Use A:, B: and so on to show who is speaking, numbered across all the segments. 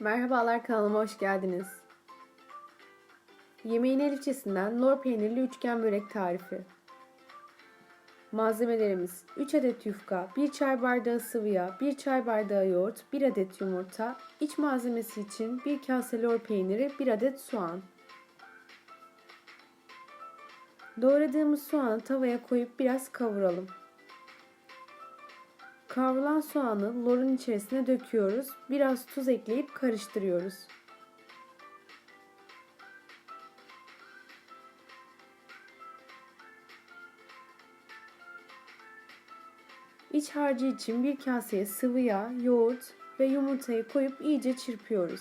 A: Merhabalar kanalıma hoş geldiniz. Yemeğin elifçesinden lor peynirli üçgen börek tarifi. Malzemelerimiz 3 adet yufka, 1 çay bardağı sıvı yağ, 1 çay bardağı yoğurt, 1 adet yumurta, iç malzemesi için 1 kase lor peyniri, 1 adet soğan. Doğradığımız soğanı tavaya koyup biraz kavuralım. Kavrulan soğanı lorun içerisine döküyoruz. Biraz tuz ekleyip karıştırıyoruz. İç harcı için bir kaseye sıvı yağ, yoğurt ve yumurtayı koyup iyice çırpıyoruz.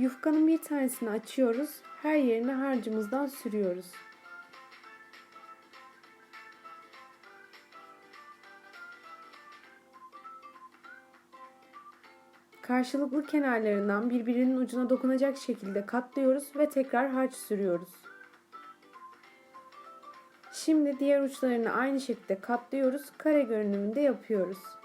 A: Yufkanın bir tanesini açıyoruz. Her yerine harcımızdan sürüyoruz. Karşılıklı kenarlarından birbirinin ucuna dokunacak şekilde katlıyoruz ve tekrar harç sürüyoruz. Şimdi diğer uçlarını aynı şekilde katlıyoruz. Kare görünümünde yapıyoruz.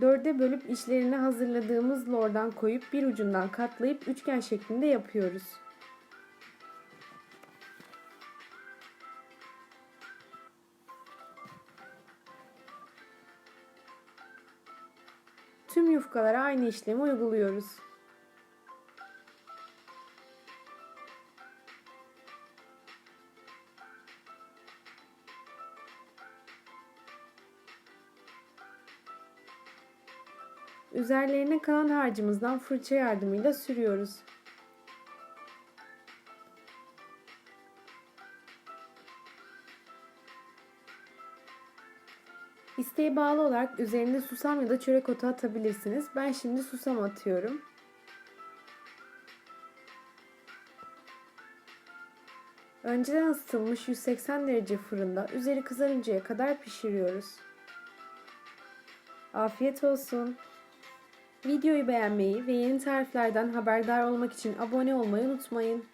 A: Dörde bölüp içlerini hazırladığımız lordan koyup bir ucundan katlayıp üçgen şeklinde yapıyoruz. Tüm yufkalara aynı işlemi uyguluyoruz. Üzerlerine kalan harcımızdan fırça yardımıyla sürüyoruz. İsteğe bağlı olarak üzerinde susam ya da çörek otu atabilirsiniz. Ben şimdi susam atıyorum. Önceden ısıtılmış 180 derece fırında üzeri kızarıncaya kadar pişiriyoruz. Afiyet olsun. Videoyu beğenmeyi ve yeni tariflerden haberdar olmak için abone olmayı unutmayın.